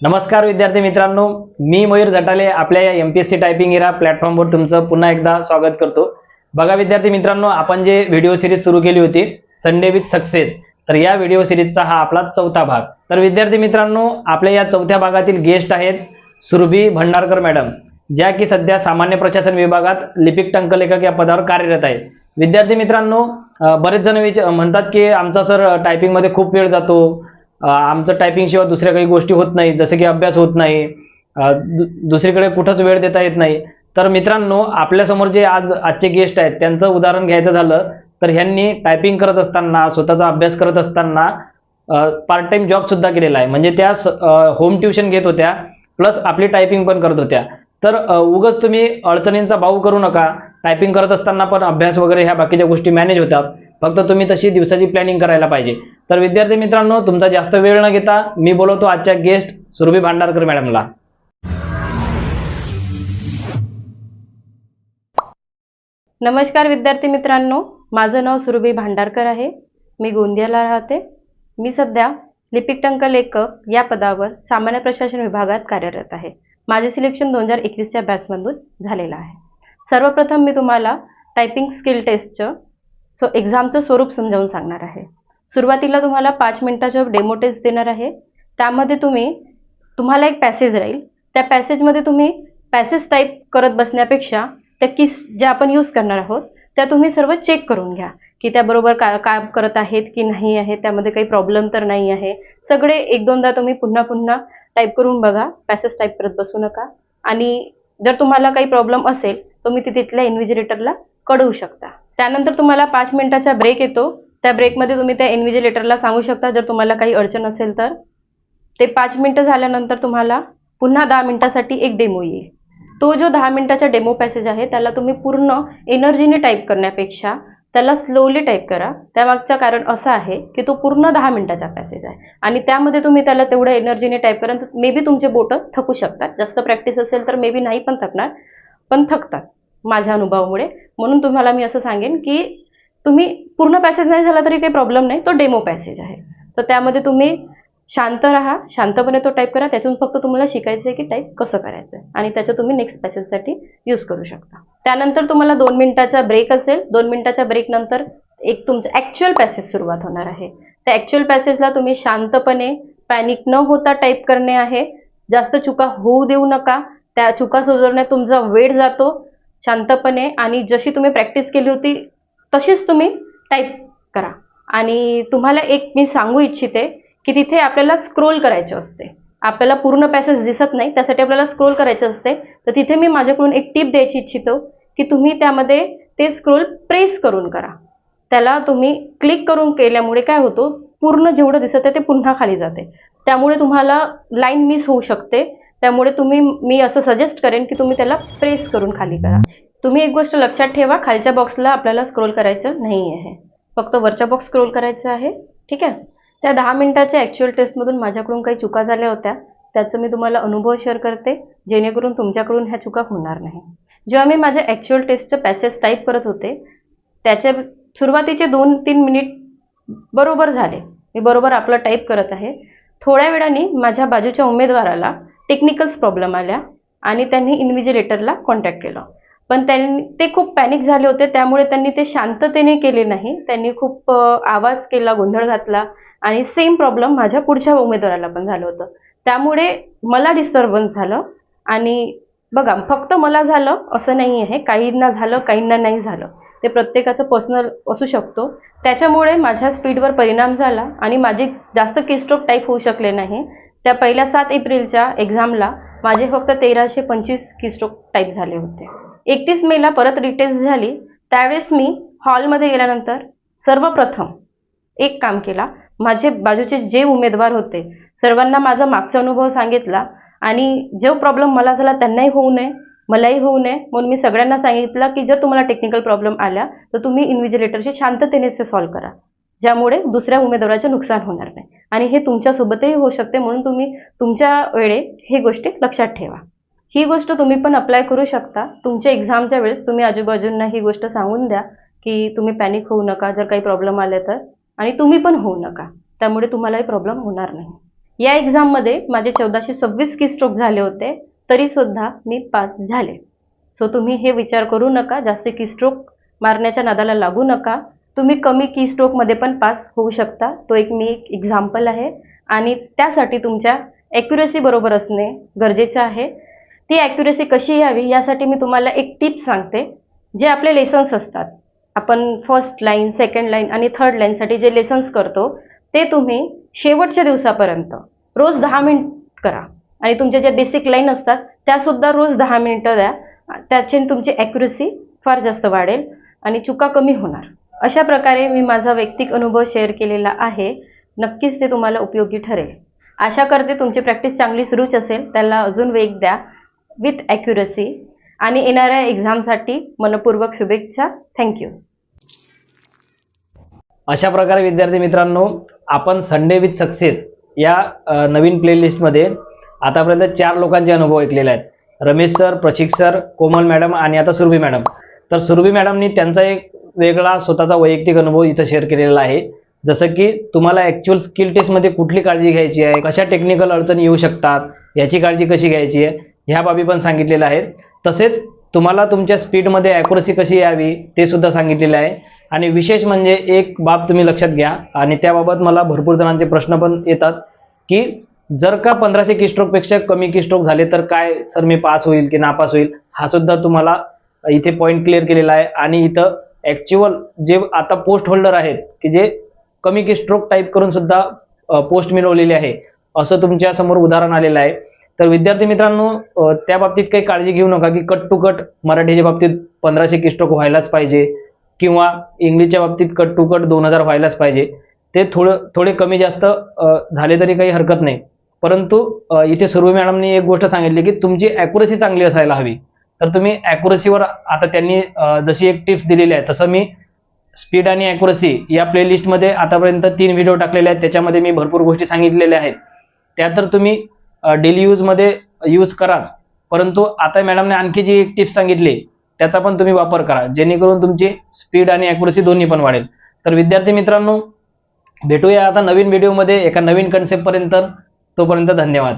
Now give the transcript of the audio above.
नमस्कार विद्यार्थी मित्रांनो मी मयूर झटाले आपल्या या M P S C typing era प्लॅटफॉर्मवर तुमचं पुन्हा एकदा स्वागत करतो. बघा विद्यार्थी मित्रांनो आपण जे व्हिडिओ सिरीज सुरू केली होती संडे विथ सक्सेस तर या व्हिडिओ सिरीजचा हा आपला चौथा भाग. तर विद्यार्थी मित्रांनो आपल्या या चौथ्या भागातील गेस्ट आहेत सुरभी भंडारकर मॅडम ज्या की सध्या सामान्य प्रशासन विभागात लिपिक टंकलेखक या पदावर कार्यरत आहेत विद्यार्थी मित्रांनो बरेच जण विच म्हणतात की आमचा सर टायपिंगमध्ये खूप वेळ जातो आमचं टायपिंग शिवाय दुसऱ्या काही गोष्टी होत नाही. जसं की अभ्यास होत नाही. दु- दुसरीकडे कुठंच वेळ देता येत नाही. तर मित्रांनो आपल्यासमोर जे आज आजचे गेस्ट आहेत त्यांचं उदाहरण घ्यायचं झालं तर ह्यांनी टायपिंग करत असताना स्वतःचा अभ्यास करत असताना पार्ट टाइम जॉब सुद्धा केलेला आहे. म्हणजे त्या होम ट्युशन घेत होत्या प्लस आपली टायपिंग पण करत होत्या. तर उगच उगाच तुम्ही अडचणींचा भाऊ करू नका. टायपिंग करत असताना पण अभ्यास वगैरे ह्या बाकीच्या गोष्टी मॅनेज होतात. फक्त तुम्ही तशी दिवसाची प्लॅनिंग करायला पाहिजे. तर विद्यार्थी मित्रांनो तुमचा जास्त वेळ न घेता मी बोलवतो आजच्या गेस्ट सुरभी भांडारकर मॅडमला नमस्कार विद्यार्थी मित्रांनो माझं नाव सुरभी भांडारकर आहे. मी गोंदियाला राहते. मी सध्या लिपिक टंक लेखक या पदावर सामान्य प्रशासन विभागात कार्यरत आहे. माझे सिलेक्शन दोन हजार एकवीसच्या बॅचमधून झालेलं आहे. सर्वप्रथम मी तुम्हाला टायपिंग स्किल टेस्टचं सो एक्झामचं स्वरूप समजावून सांगणार आहे. सुरुवातीला तुम्हाला पाच मिनिटाचं डेमो टेस्ट देणार आहे. त्यामध्ये तुम्ही तुम्हाला एक पॅसेज राहील. त्या पॅसेजमध्ये तुम्ही पॅसेज टाईप करत बसण्यापेक्षा त्या किस ज्या आपण यूज करणार आहोत त्या तुम्ही सर्व चेक करून घ्या. की त्याबरोबर का काम करत आहेत की नाही आहे त्यामध्ये काही प्रॉब्लेम तर नाही आहे. सगळे एक दोनदा तुम्ही पुन्हा पुन्हा टाईप करून बघा. पॅसेज टाईप करत बसू नका. आणि जर तुम्हाला काही प्रॉब्लेम असेल तुम्ही ते तिथल्या इन्व्हिजिरेटरला कळवू शकता. त्यानंतर तुम्हाला पाच मिनिटाचा ब्रेक येतो. त्या ब्रेकमध्ये तुम्ही त्या इन्व्हिजिलेटरला सांगू शकता. जर तुम्हाला काही अडचण असेल तर. ते पाच मिनटं झाल्यानंतर तुम्हाला पुन्हा दहा मिनटासाठी एक डेमो येईल. तो जो दहा मिनटाचा डेमो पॅसेज आहे त्याला तुम्ही पूर्ण एनर्जीने टाईप करण्यापेक्षा त्याला स्लोली टाईप करा. त्यामागचं कारण असं आहे की तो पूर्ण दहा मिनटाचा पॅसेज आहे. आणि त्यामध्ये तुम्ही त्याला तेवढं एनर्जीने टाईप करा. मे बी तुमचे बोटं थकू शकतात. जास्त प्रॅक्टिस असेल तर मे बी नाही पण थकणार. पण थकतात माझ्या अनुभवामुळे. म्हणून तुम्हाला मी असं सांगेन की तुम्ही पूर्ण पॅसेज नाही झाला तरी काही प्रॉब्लेम नाही. तो डेमो पॅसेज आहे. तर त्यामध्ये तुम्ही शांत राहा. शांतपणे तो टाईप करा. त्यातून फक्त तुम्हाला शिकायचं आहे की टाईप कसं करायचं आहे आणि त्याचं तुम्ही नेक्स्ट पॅसेजसाठी यूज करू शकता. त्यानंतर तुम्हाला दोन मिनिटाचा ब्रेक असेल. दोन मिनिटाच्या ब्रेकनंतर एक तुमचं ॲक्च्युअल पॅसेज सुरुवात होणार आहे. त्या ॲक्च्युअल पॅसेजला तुम्ही शांतपणे पॅनिक न होता टाईप करणे आहे. जास्त चुका होऊ देऊ नका. त्या चुका सुधारण्यात तुमचा वेळ जातो. शांतपणे आणि जशी तुम्ही प्रॅक्टिस केली होती तशीच तुम्ही टाईप करा. आणि तुम्हाला एक मी सांगू इच्छिते की तिथे आपल्याला स्क्रोल करायचे असते. आपल्याला पूर्ण पॅसेज दिसत नाही त्यासाठी आपल्याला स्क्रोल करायचे असते. तर तिथे मी माझ्याकडून एक टीप द्यायची इच्छितो की तुम्ही त्यामध्ये ते स्क्रोल प्रेस करून करा. त्याला तुम्ही क्लिक करून केल्यामुळे काय होतं पूर्ण जेवढं दिसत आहे ते पुन्हा खाली जाते. त्यामुळे तुम्हाला लाईन मिस होऊ शकते. त्यामुळे तुम्ही मी असं सजेस्ट करेन की तुम्ही त्याला प्रेस करून खाली करा. तुम्ही एक गोष्ट लक्षात ठेवा खालच्या बॉक्सला आपल्याला स्क्रोल करायचं नाही आहे. फक्त वरच्या बॉक्स स्क्रोल करायचं आहे ठीक आहे? त्या दहा मिनिटाच्या ॲक्च्युअल टेस्टमधून माझ्याकडून काही चुका झाल्या होत्या त्याचं मी तुम्हाला अनुभव शेअर करते जेणेकरून तुमच्याकडून ह्या चुका होणार नाही. जेव्हा मी माझ्या ॲक्च्युअल टेस्टचं पॅसेज टाईप करत होते त्याच्या सुरुवातीचे दोन तीन मिनिट बरोबर झाले. मी बरोबर आपलं टाईप करत आहे. थोड्या वेळाने माझ्या बाजूच्या उमेदवाराला टेक्निकल्स प्रॉब्लेम आल्या आणि त्यांनी इन्व्हिजिलेटरला कॉन्टॅक्ट केलं. पण त्यांनी ते खूप पॅनिक झाले होते. त्यामुळे त्यांनी ते शांततेने केले नाही. त्यांनी खूप आवाज केला गोंधळ घातला आणि सेम प्रॉब्लेम माझ्या पुढच्या उमेदवाराला पण झालं होतं. त्यामुळे मला डिस्टर्बन्स झालं आणि बघा फक्त मला झालं असं नाही आहे काहींना झालं काहींना नाही झालं. ते प्रत्येकाचं पर्सनल असू शकतो. त्याच्यामुळे माझ्या स्पीडवर परिणाम झाला आणि माझे जास्त किस्ट्रोक टाईप होऊ शकले नाही. त्या पहिल्या सात एप्रिलच्या एक्झामला माझे फक्त तेराशे पंचवीस किस्ट्रोक टाईप झाले होते. एकतीस मेला परत रिटेस्ट झाली. त्यावेळेस मी हॉलमध्ये गेल्यानंतर सर्वप्रथम एक काम केला. माझे बाजूचे जे उमेदवार होते सर्वांना माझा मागचा अनुभव सांगितला आणि जो प्रॉब्लेम मला झाला त्यांनाही होऊ नये मलाही होऊ नये म्हणून मी सगळ्यांना सांगितलं की जर तुम्हाला टेक्निकल प्रॉब्लेम आल्या तर तुम्ही इन्व्हिजिलेटरशी शांततेने सॉल्व्ह करा. ज्यामुळे दुसऱ्या उमेदवाराचे नुकसान होणार नाही. आणि हे तुमच्यासोबतही होऊ शकते म्हणून तुम्ही तुमच्या वेळे ही गोष्टी लक्षात ठेवा. ही गोष्ट तुम्ही पण अप्लाय करू शकता. तुमच्या एक्झामच्या वेळेस तुम्ही आजूबाजूंना ही गोष्ट सांगून द्या की तुम्ही पॅनिक होऊ नका जर काही प्रॉब्लेम आले तर. आणि तुम्ही पण होऊ नका. त्यामुळे तुम्हालाही प्रॉब्लेम होणार नाही. या एक्झाममध्ये माझे चौदाशे सव्वीस की स्ट्रोक झाले होते तरीसुद्धा मी पास झाले. सो तुम्ही हे विचार करू नका. जास्त की स्ट्रोक मारण्याच्या नादाला लागू नका. तुम्ही कमी की स्ट्रोकमध्ये पण पास होऊ शकता. तो एक मी एक एक्झाम्पल आहे. आणि त्यासाठी तुमच्या ॲक्युरेसी बरोबर असणे गरजेचं आहे. ती ॲक्युरेसी कशी यावी यासाठी मी तुम्हाला एक टिप सांगते जे आपले लेसन्स असतात. आपण फर्स्ट लाईन सेकंड लाईन आणि थर्ड लाईनसाठी जे लेसन्स करतो ते तुम्ही शेवटच्या दिवसापर्यंत रोज दहा मिनिट करा. आणि तुमच्या ज्या बेसिक लाईन असतात त्यासुद्धा रोज दहा मिनिटं द्या. त्याचे तुमची ॲक्युरेसी फार जास्त वाढेल आणि चुका कमी होणार. अशा प्रकारे मी माझा वैयक्तिक अनुभव शेअर केलेला आहे. नक्कीच ते तुम्हाला उपयोगी ठरेल. आशा करते तुमची प्रॅक्टिस चांगली सुरूच असेल. त्याला अजून वेग द्या. विथ ॲक्युरसी आणि येणाऱ्या एक्झामसाठी मनपूर्वक शुभेच्छा. थँक्यू अशा प्रकारे विद्यार्थी मित्रांनो आपण संडे विथ सक्सेस या नवीन प्लेलिस्टमध्ये आतापर्यंत चार लोकांचे अनुभव ऐकलेले आहेत. Ramesh sir Prashik sir Komal madam आणि आता सुरभी मॅडम तर सुरभी मॅडमनी त्यांचा एक वेगळा स्वतःचा वैयक्तिक अनुभव इथं शेअर केलेला आहे. जसं की तुम्हाला ॲक्च्युअल स्किल टेस्टमध्ये कुठली काळजी घ्यायची आहे कशा टेक्निकल अडचणी येऊ शकतात याची काळजी कशी घ्यायची आहे ह्या बाबी पण सांगितलेल्या आहेत. तसेच तुम्हाला तुमच्या स्पीडमध्ये ॲक्युरसी कशी यावी ते सुद्धा सांगितलेलं आहे. आणि विशेष म्हणजे एक बाब तुम्ही लक्षात घ्या. आणि त्याबाबत मला भरपूर जणांचे प्रश्न पण येतात की जर का पंधराशे किस्ट्रोकपेक्षा कमी किस्ट्रोक झाले तर काय सर मी पास होईल की नापास होईल? हा सुद्धा तुम्हाला इथे पॉईंट क्लिअर केलेला आहे. आणि इथं ॲक्च्युअल जे आता पोस्ट होल्डर आहेत की जे कमी किस्ट्रोक टाईप करून सुद्धा पोस्ट मिळवलेली आहे असं तुमच्यासमोर उदाहरण आलेलं आहे. तर विद्यार्थी मित्रांनो त्या बाबतीत काही काळजी घेऊ नका की कट टू कट मराठीच्या बाबतीत पंधराशे किस्ट्रोक व्हायलाच पाहिजे किंवा इंग्लिशच्या बाबतीत कट टू कट दोन हजार व्हायलाच पाहिजे. ते थोडं थोडे कमी जास्त झाले तरी काही हरकत नाही. परंतु इथे सुरभी मॅडमनी एक गोष्ट सांगितली की तुमची ॲक्युरसी चांगली असायला हवी. तर तुम्ही ॲक्युरसीवर आता त्यांनी जशी एक टिप्स दिलेली आहे तसं मी स्पीड आणि ॲक्युरसी या प्लेलिस्टमध्ये आतापर्यंत तीन व्हिडिओ टाकलेले आहेत. त्याच्यामध्ये मी भरपूर गोष्टी सांगितलेल्या आहेत. त्या तर तुम्ही डेली यूजमध्ये यूज कराच. परंतु आता मॅडमने आणखी जी एक टिप्स सांगितली त्याचा पण तुम्ही वापर करा. जेणेकरून तुमची स्पीड आणि ॲक्युरसी दोन्ही पण वाढेल. तर विद्यार्थी मित्रांनो भेटूया आता नवीन व्हिडिओमध्ये एका नवीन कन्सेप्टपर्यंत तोपर्यंत धन्यवाद.